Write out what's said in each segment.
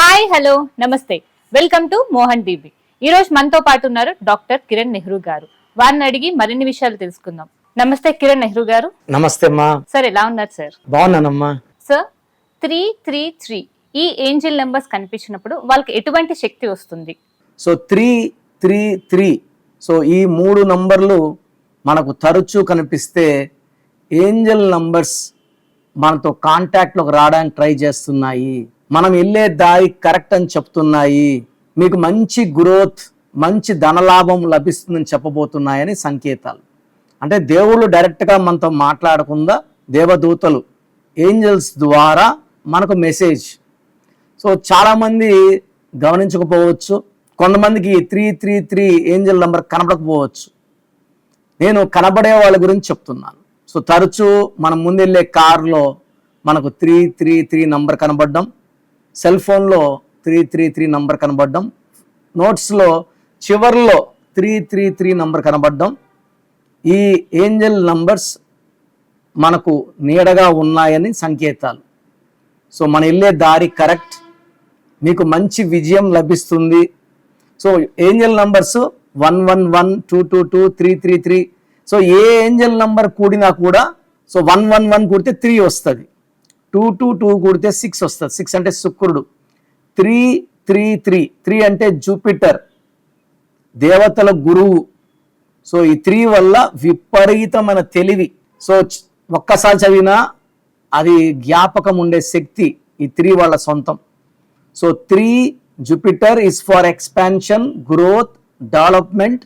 Hi hello నమస్తే. Welcome to Mohan BB. ఈ రోజు మనతో పాటు ఉన్నారు డాక్టర్ కిరణ్ నెహ్రూ గారు. వారిని అడిగి మరిన్ని విషయాలు తెలుసుకుందాం. నమస్తే కిరణ్ నెహ్రూ గారు. నమస్తే అమ్మా. సార్ ఎలా ఉన్నారు sir? బాగున్నానమ్మా. Sir three three three. ఈ ఏంజిల్ నెంబర్స్ కనిపించినప్పుడు వాళ్ళకి ఎటువంటి శక్తి వస్తుంది? So three three three. So ఈ మూడు నంబర్లు మనకు తరచూ కనిపిస్తే ఏంజల్ నంబర్స్ మనతో కాంటాక్ట్లోకి రావడానికి ట్రై చేస్తున్నాయి. మనం వెళ్ళే దారి కరెక్ట్ అని చెప్తున్నాయి. మీకు మంచి గ్రోత్ మంచి ధనలాభం లభిస్తుందని చెప్పబోతున్నాయని సంకేతాలు. అంటే దేవుళ్ళు డైరెక్ట్గా మనతో మాట్లాడకుండా దేవదూతలు ఏంజల్స్ ద్వారా మనకు మెసేజ్. సో చాలామంది గమనించకపోవచ్చు. కొంతమందికి three three three angel number కనబడకపోవచ్చు. నేను కనబడే వాళ్ళ గురించి చెప్తున్నాను. సో తరచూ మనం ముందెళ్ళే కార్లో మనకు త్రీ త్రీ త్రీ నంబర్ కనబడడం సెల్ ఫోన్లో త్రీ త్రీ త్రీ నంబర్ కనబడడం. నోట్స్లో చివర్లో త్రీ త్రీ త్రీ నంబర్ కనబడడం. ఈ ఏంజల్ నంబర్స్ మనకు నీడగా ఉన్నాయని సంకేతాలు. సో మన వెళ్ళే దారి కరెక్ట్. మీకు మంచి విజయం లభిస్తుంది. So angel numbers one one one two two two three three three. So ఏ ఏంజల్ నంబర్ కూడినా కూడా సో వన్ వన్ వన్ కూడితే త్రీ వస్తుంది. టూ టూ టూ కూడితే సిక్స్ వస్తుంది. సిక్స్ అంటే శుక్రుడు. త్రీ త్రీ త్రీ త్రీ అంటే జూపిటర్. దేవతల గురువు. సో ఈ త్రీ వల్ల విపరీతమైన తెలివి. సో ఒక్కసారి చదివినా అది జ్ఞాపకం ఉండే శక్తి ఈ త్రీ వాళ్ళ సొంతం. So three Jupiter is for expansion growth development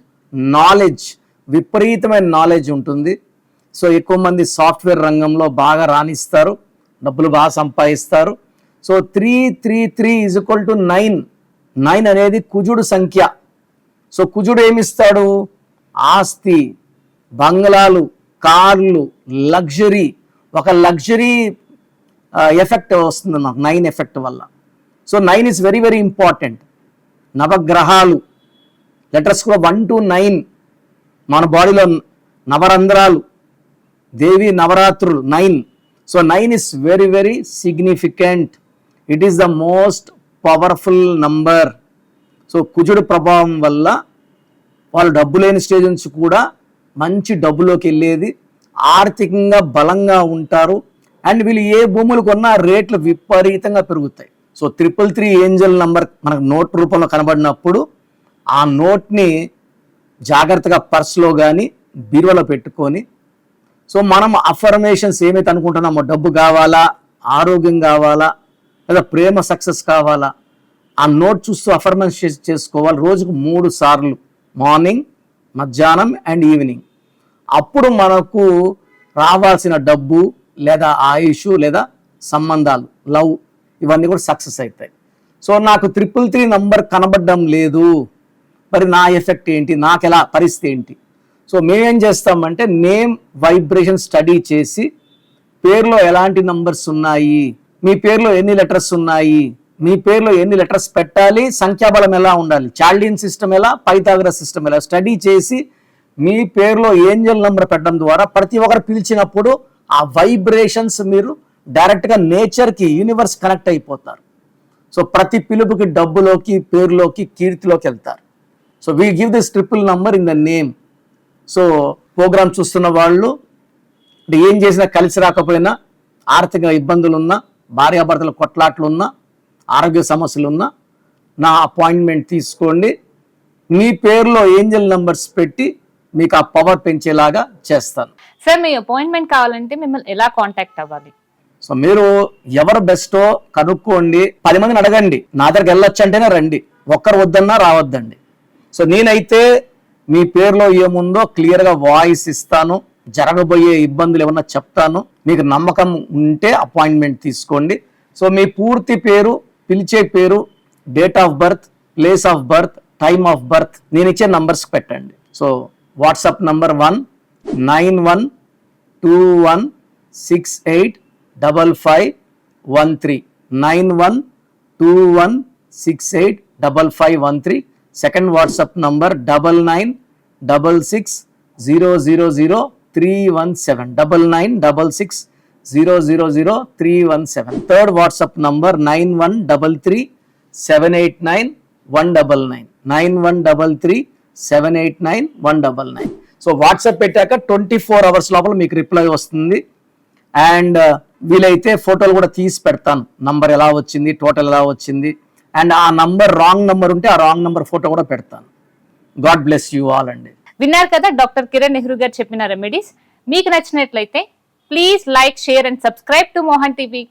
knowledge విపరీతమైన నాలెడ్జ్ ఉంటుంది. సో ఎక్కువ మంది సాఫ్ట్వేర్ రంగంలో బాగా రాణిస్తారు. డబ్బులు బాగా సంపాదిస్తారు. So three three three is equal to nine nine అనేది కుజుడు సంఖ్య. సో కుజుడు ఏమిస్తాడు? ఆస్తి బంగ్లాలు కార్లు లగ్జరీ. ఒక లగ్జరీ ఎఫెక్ట్ వస్తుంది నాకు నైన్ ఎఫెక్ట్ వల్ల. So nine is very very important నవగ్రహాలు. లెటర్స్ కూడా వన్ టు నైన్ మన బాడీలో నవరంధ్రాలు దేవి నవరాత్రులు nine so nine is very very significant it is the most powerful number so కుజుడు ప్రభావం వల్ల వాళ్ళు డబ్బు లేని స్టేజ్ నుంచి కూడా మంచి డబ్బులోకి వెళ్ళేది. ఆర్థికంగా బలంగా ఉంటారు. అండ్ వీళ్ళు ఏ భూములు కొన్నా రేట్లు విపరీతంగా పెరుగుతాయి. So triple three angel number మనకు నోట్ రూపంలో కనబడినప్పుడు ఆ నోట్ని జాగ్రత్తగా పర్స్లో కానీ బీరువలో పెట్టుకొని సో మనం అఫర్మేషన్స్ ఏమైతే అనుకుంటున్నామో డబ్బు కావాలా ఆరోగ్యం కావాలా లేదా ప్రేమ సక్సెస్ కావాలా ఆ నోట్ చూస్తూ అఫర్మేషన్ చేసుకోవాలి. రోజుకు మూడు సార్లు మార్నింగ్ మధ్యాహ్నం అండ్ ఈవినింగ్ అప్పుడు మనకు రావాల్సిన డబ్బు లేదా ఆయుష్ లేదా సంబంధాలు లవ్ ఇవన్నీ కూడా సక్సెస్ అవుతాయి సో నాకు త్రిపుల్ త్రీ నంబర్ కనబడడం లేదు. మరి నా ఎఫెక్ట్ ఏంటి? నాకు ఎలా పరిస్థితి ఏంటి? సో మేమేం చేస్తామంటే నేమ్ వైబ్రేషన్ స్టడీ చేసి పేరులో ఎలాంటి నంబర్స్ ఉన్నాయి మీ పేరులో ఎన్ని లెటర్స్ ఉన్నాయి మీ పేరులో ఎన్ని లెటర్స్ పెట్టాలి సంఖ్యాబలం ఎలా ఉండాలి చాల్డియన్ సిస్టమ్ ఎలా పైథాగర సిస్టమ్ ఎలా స్టడీ చేసి మీ పేరులో ఏంజల్ నంబర్ పెట్టడం ద్వారా ప్రతి ఒక్కరు పిలిచినప్పుడు ఆ వైబ్రేషన్స్ మీరు డైరెక్ట్గా నేచర్కి యూనివర్స్ కనెక్ట్ అయిపోతారు. సో ప్రతి పిలుపుకి డబ్బులోకి పేరులోకి కీర్తిలోకి వెళ్తారు. So we give this triple number in the name so program చూస్తున్న వాళ్ళు అంటే ఏం చేసినా కలిసి రాకపోయినా ఆర్థిక ఇబ్బందులు ఉన్నా భార్యాభర్తల కొట్లాట్లు ఉన్నా ఆరోగ్య సమస్యలు ఉన్నా నా అపాయింట్మెంట్ తీసుకోండి. మీ పేరులో ఏంజల్ నంబర్స్ పెట్టి మీకు ఆ పవర్ పెంచేలాగా చేస్తాను. సార్ మీ అపాయింట్మెంట్ కావాలంటే మిమ్మల్ని ఎలా కాంటాక్ట్ అవ్వాలి? సో మీరు ఎవరు బెస్టో కనుక్కోండి. పది మందిని అడగండి. నా దగ్గరికి వెళ్ళొచ్చు అంటేనే రండి. ఒక్కరు వద్దన్నా రావద్దండి. సో నేనైతే మీ పేరులో ఏముందో క్లియర్గా వాయిస్ ఇస్తాను. జరగబోయే ఇబ్బందులు ఏమన్నా చెప్తాను. మీకు నమ్మకం ఉంటే అపాయింట్మెంట్ తీసుకోండి. సో మీ పూర్తి పేరు పిలిచే పేరు date of birth place of birth time of birth నేను ఇచ్చే నంబర్స్ పెట్టండి. So WhatsApp number one nine one two one six eight double five one three nine one two one six eight double five one three second WhatsApp number double nine double six zero zero zero three one seven. Double nine double six zero zero zero three one seven. Third WhatsApp number nine one double three seven eight nine one double nine. Nine one double three seven eight nine one double nine. So WhatsApp పెట్టాక twenty four hours లోపల మీకు reply వస్తుంది. And వీలైతే ఫోటోలు కూడా తీసి పెడతాను. Number ఎలా వచ్చింది టోటల్ ఎలా వచ్చింది. అండ్ ఆ నంబర్ రాంగ్ నంబర్ ఉంటే ఆ రాంగ్ నంబర్ ఫోటో కూడా పెడతాను. గాడ్ బ్లెస్ యూ ఆల్ అండి. విన్నారు కదా డాక్టర్ కిరణ్ నెహ్రూ గారు చెప్పిన రెమెడీస్ మీకు నచ్చినట్లయితే please like share and subscribe to Mohan TV